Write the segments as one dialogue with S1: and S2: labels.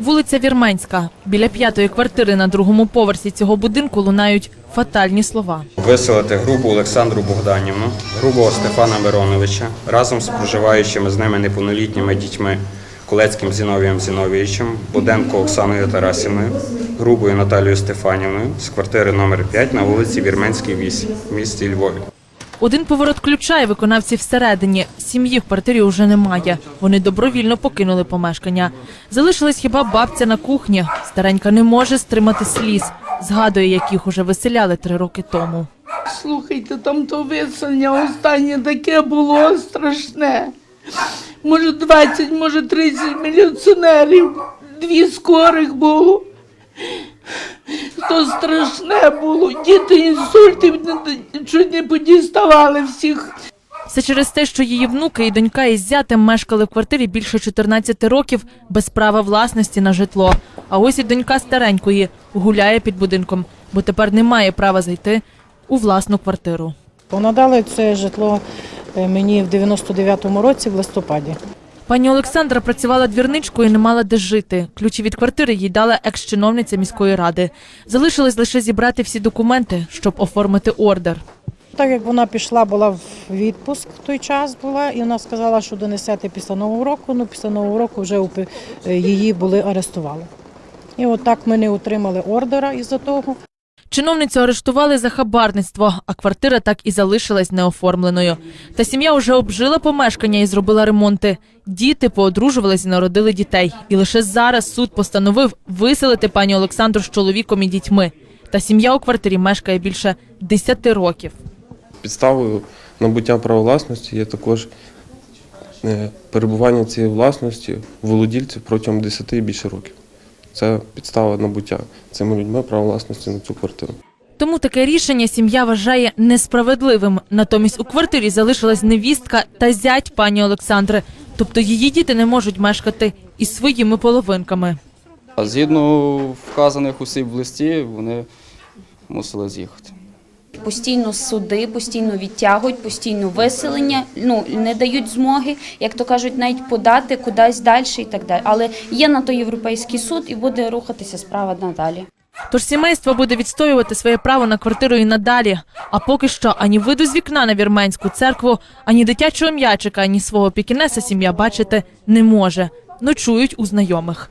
S1: Вулиця Вірменська. Біля п'ятої квартири на другому поверсі цього будинку лунають фатальні слова.
S2: Виселити групу Олександру Богданівну, грубого Стефана Мироновича разом з проживаючими з ними неповнолітніми дітьми Колецьким Зіновієм Зіновійовичем, Буденко Оксаною Тарасівною, грубою Наталією Стефанівною з квартири номер 5 на вулиці Вірменській 8 в місті Львові.
S1: Один поворот ключа і виконавці всередині. Сім'ї в квартирі вже немає. Вони добровільно покинули помешкання. Залишилась хіба бабця на кухні. Старенька не може стримати сліз. Згадує, як їх уже виселяли три роки тому.
S3: Слухайте, там то виселення останнє таке було страшне. Може 20, може 30 міліціонерів, дві скорих було. То страшне було. Діти інсультів чуть не подіставали всіх.
S1: Все через те, що її внуки і донька із зятем мешкали в квартирі більше 14 років без права власності на житло. А ось і донька старенької гуляє під будинком, бо тепер не має права зайти у власну квартиру.
S4: Надали це житло е, мені в 99-му році в листопаді.
S1: Пані Олександра працювала двірничкою і не мала де жити. Ключі від квартири їй дала екс-чиновниця міської ради. Залишилось лише зібрати всі документи, щоб оформити ордер.
S4: Так як вона пішла, була в відпуск в той час була, і вона сказала, що донесете після Нового року. Ну, після Нового року вже е, її були арестували. І от так ми не отримали ордера із-за того.
S1: Чиновницю арештували за хабарництво, а квартира так і залишилась неоформленою. Та сім'я вже обжила помешкання і зробила ремонти. Діти поодружувались і народили дітей. І лише зараз суд постановив виселити пані Олександру з чоловіком і дітьми. Та сім'я у квартирі мешкає більше 10 років.
S5: Підставою набуття права власності є також е, перебування цієї власності володільців протягом 10 і більше років. Це підстава набуття цими людьми права власності на цю квартиру.
S1: Тому таке рішення сім'я вважає несправедливим. Натомість у квартирі залишилась невістка та зять пані Олександри. Тобто її діти не можуть мешкати із своїми половинками.
S6: А Згідно вказаних осіб в листі, вони мусили з'їхати.
S7: Постійно суди, постійно відтягують, постійно виселення, ну не дають змоги, як то кажуть, навіть подати кудись далі і так далі. Але є на то європейський суд і буде рухатися справа надалі.
S1: Тож сімейство буде відстоювати своє право на квартиру і надалі. А поки що ані виду з вікна на вірменську церкву, ані дитячого м'ячика, ані свого пікінеса сім'я бачити не може. Ночують у знайомих.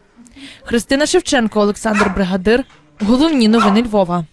S1: Христина Шевченко, Олександр Бригадир. Головні новини Львова.